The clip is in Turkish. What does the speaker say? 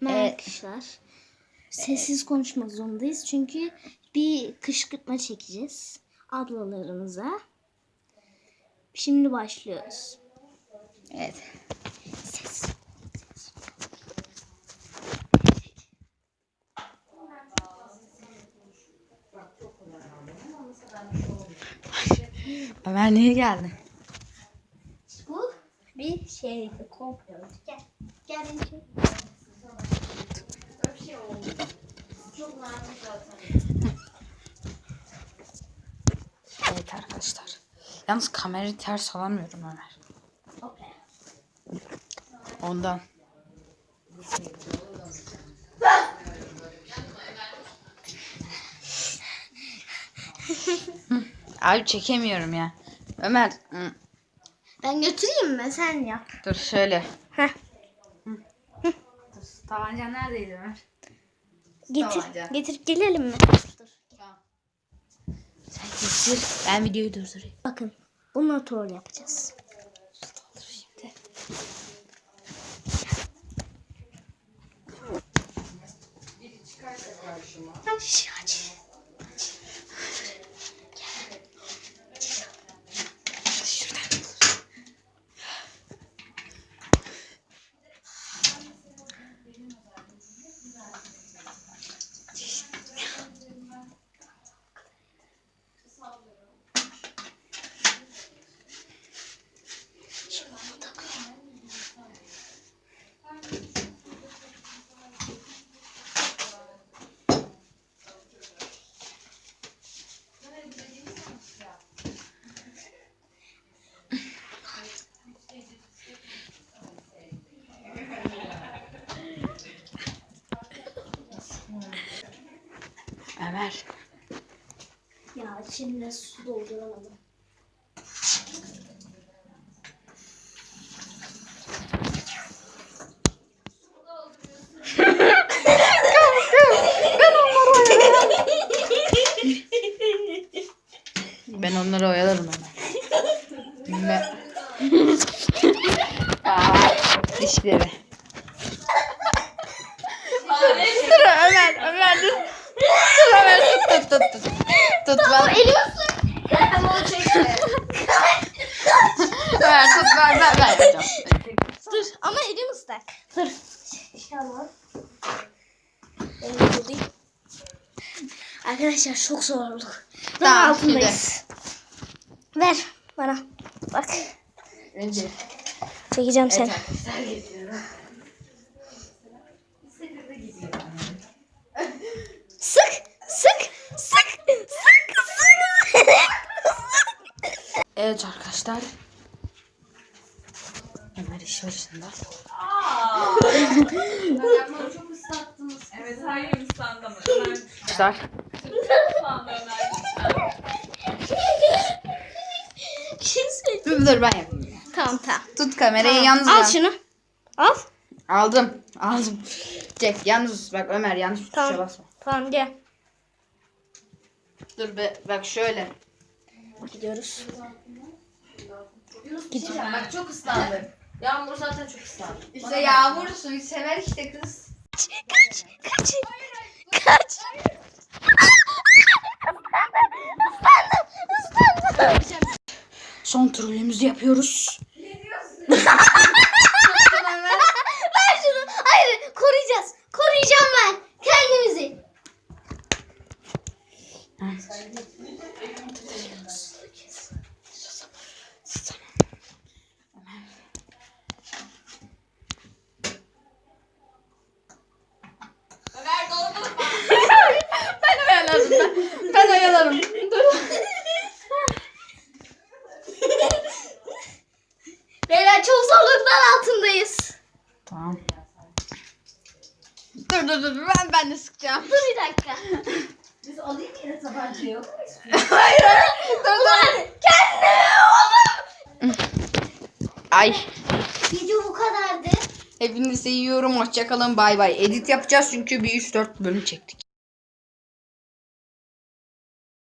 Merhaba Evet. arkadaşlar. Sessiz konuşmak zorundayız çünkü bir kışkırtma çekeceğiz ablalarımıza. Şimdi başlıyoruz. Evet. Ses. Ömer niye geldin? Bu bir şey komplo. Gel. Gel Evet arkadaşlar. Yalnız kamerayı ters alamıyorum Ömer. Ondan. Abi çekemiyorum ya. Ömer. hı, Ben götüreyim mi? Sen yap. Dur şöyle. Heh. Dur, tabancan neredeydi Ömer? Getir. Tamam, gel. Getirip gelelim mi? Sen getir. Ben videoyu durdurayım. Bakın. Bununla troll yapacağız. Ömer. Ya içinde su dolduramadım. Ben onları oyalarım Ömer. Ben... Aa, dişleri. dur Ömer, Ömer dur. Dur Ömer tut tut tut. Tut, tut ben. Elimi ısır. Tamam çekme. Ömer tut ben ben ben yapacağım. Dur ama elim ıslak. Dur. Elim değil. Arkadaşlar çok zorluk. Daha Tamam, altındayız. Ver bana. Bak. Önce. Çekeceğim seni. Sık. Sık. Sık. Sık. Sık. Evet arkadaşlar. Ömer iş başında. Ayaklarımı çok ıslattınız. Evet her yerim ıslandı ama Ömer Arkadaşlar. ıslandı Ömer. Bir söyle. Dur dur ben yapayım. ya. Tamam tamam. Tut kamerayı Tamam. yalnız. Al ben- şunu. Al. Aldım. Aldım. Çek yalnız bak Ömer yanlış bir tuşa Tamam. basma. Tamam gel. Dur be, bak şöyle. Gidiyoruz. Bak çok ıslandı. Yağmur zaten çok ıslandı. İşte yağmur suyu sever işte kız. Kaç. Kaç. Kaç. Islandım. Islandım. Son trolümüzü yapıyoruz. Ver şunu. Hayır koruyacağız. Koruyacağım ben. Kendimizi. Ömer doldu. Ben oyalarım ben. Ben oyalarım. Dur. Beyler çok zorluklar altındayız. Tamam. Dur dur ben ben de sıkacağım. Dur bir dakika. Biz alayım yine tabancayı yok. hayır hayır. Dur dur. Ulan kendimi oğlum. Ay. Video bu kadardı. Hepinizi seviyorum. Hoşçakalın. Bay bay. Edit yapacağız çünkü bir 3-4 bölüm çektik.